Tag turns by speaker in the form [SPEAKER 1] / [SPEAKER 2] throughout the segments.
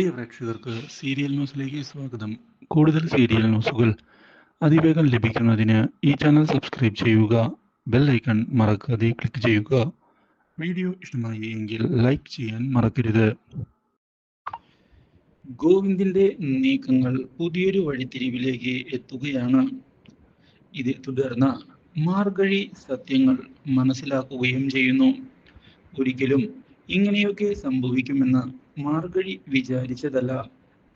[SPEAKER 1] പ്രിയ പ്രേക്ഷകർക്ക് സീരിയൽ ന്യൂസിലേക്ക് സ്വാഗതം. കൂടുതൽ സീരിയൽ ന്യൂസുകൾ അതിവേഗം ലഭിക്കുന്നതിന് ഈ ചാനൽ സബ്സ്ക്രൈബ് ചെയ്യുക ബെൽ ഐക്കൺ മറക്കാതെ ക്ലിക്ക് ചെയ്യുക. വീഡിയോ ഇഷ്ടമായി എങ്കിൽ ലൈക്ക് ചെയ്യാൻ മറക്കരുത്. ഗോവിന്ദിന്റെ നീക്കങ്ങൾ പുതിയൊരു വഴിത്തിരിവിലേക്ക് എത്തുകയാണ്. ഇതേ തുടർന്ന് മാർഗഴി സത്യങ്ങൾ മനസ്സിലാക്കുകയും ചെയ്യുന്നു. ഒരിക്കലും ഇങ്ങനെയൊക്കെ സംഭവിക്കുമെന്ന് മാർഗഴി വിചാരിച്ചതല്ല.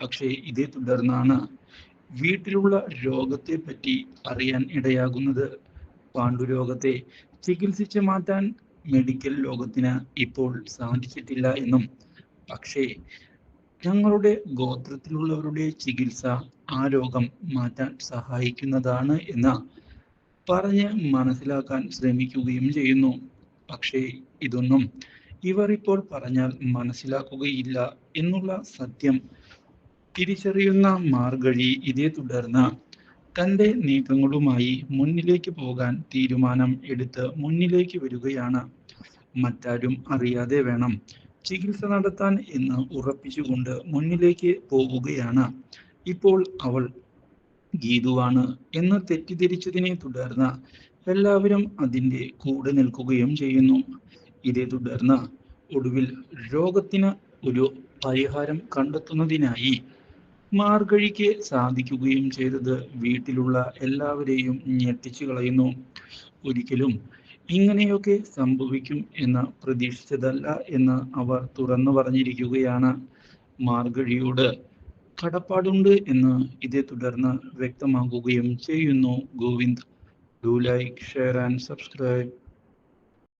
[SPEAKER 1] പക്ഷേ ഇതേ തുടർന്നാണ് വീട്ടിലുള്ള രോഗത്തെ പറ്റി അറിയാൻ ഇടയാകുന്നത്. പാണ്ഡുരോഗത്തെ ചികിത്സിച്ച് മാറ്റാൻ മെഡിക്കൽ ലോകത്തിന് ഇപ്പോൾ സാധിച്ചിട്ടില്ല എന്നും. പക്ഷേ ഞങ്ങളുടെ ഗോത്രത്തിലുള്ളവരുടെ ചികിത്സ ആ രോഗം മാറ്റാൻ സഹായിക്കുന്നതാണ് എന്ന് പറഞ്ഞ് മനസ്സിലാക്കാൻ ശ്രമിക്കുകയും ചെയ്യുന്നു. പക്ഷേ ഇതൊന്നും ഇവർ ഇപ്പോൾ പറഞ്ഞാൽ മനസ്സിലാക്കുകയില്ല എന്നുള്ള സത്യം. തിരിച്ചറിയുന്ന മാർഗഴി ഇതേ തുടർന്ന് തന്റെ നീക്കങ്ങളുമായി മുന്നിലേക്ക് പോകാൻ തീരുമാനം എടുത്ത് മുന്നിലേക്ക് വരികയാണ്. മറ്റാരും അറിയാതെ വേണം ചികിത്സ നടത്താൻ എന്ന് ഉറപ്പിച്ചുകൊണ്ട് മുന്നിലേക്ക് പോവുകയാണ്. ഇപ്പോൾ അവൾ ഗീതുവാണ് എന്ന് തെറ്റിദ്ധരിച്ചതിനെ തുടർന്ന് എല്ലാവരും അതിന്റെ കൂടെ നിൽക്കുകയും ചെയ്യുന്നു. ഇതേ തുടർന്ന് ഒടുവിൽ രോഗത്തിന് ഒരു പരിഹാരം കണ്ടെത്തുന്നതിനായി മാർഗഴിക്ക് സാധിക്കുകയും ചെയ്തത് വീട്ടിലുള്ള എല്ലാവരെയും ഞെട്ടിച്ചു കളയുന്നു. ഒരിക്കലും ഇങ്ങനെയൊക്കെ സംഭവിക്കും എന്ന് പ്രതീക്ഷിച്ചതല്ല എന്ന് അവർ തുറന്നു പറഞ്ഞിരിക്കുകയാണ് മാർഗഴിയോട്. കടപ്പാടുണ്ട് എന്ന് ഇതേ തുടർന്ന് വ്യക്തമാക്കുകയും ചെയ്യുന്നു Govind. Do like share and subscribe